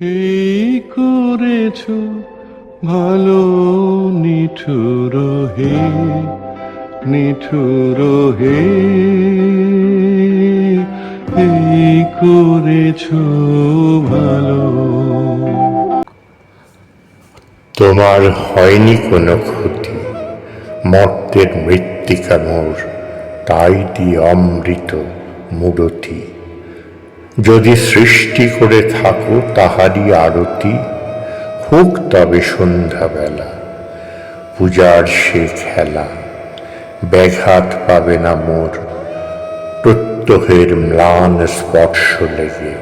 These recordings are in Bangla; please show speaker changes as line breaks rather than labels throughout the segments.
এই করেছ ভালো নিঠুর হে নিঠুর হে। এই করেছ ভালো।
তোমার হয়নি কোনো ক্ষতি, মর্তের মৃত্তিকা মোর, তাই দি অমৃত মূরতি। যদি সৃষ্টি করে থাকো তাহারই আরতি, হোক তবে সন্ধ্যাবেলা। পূজার সে খেলা, ব্যাঘাত পাবে না মোর। প্রত্যহের ম্লান স্পর্শ লেগে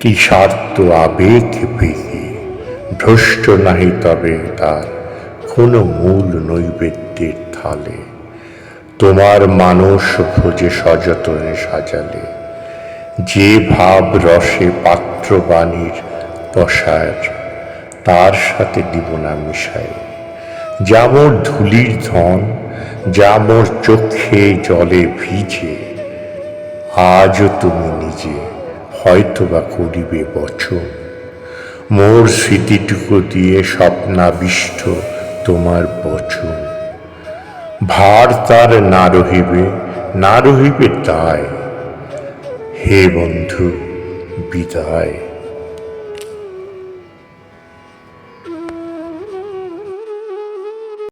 কি স্বার্থ আবেগ বেগে ভ্রষ্ট নাহি তবে তার কোনো মূল নৈবেদ্যের থালে। তোমার মানস ভোজে সযতনে সাজালে। যে ভাব রসে পাত্র বাণীর বসার তার সাথে দিব না মিশায়। যা মোর ধুলির ধন, যা মোর চোখে জলে ভিজে, আজও তুমি নিজে হয়তোবা করিবে বচন। মোর স্মৃতিটুকু দিয়ে স্বপ্নাবিষ্ট তোমার বচন। ভার তার না রহিবে না রহিবে দায় হে বন্ধু বিদায়।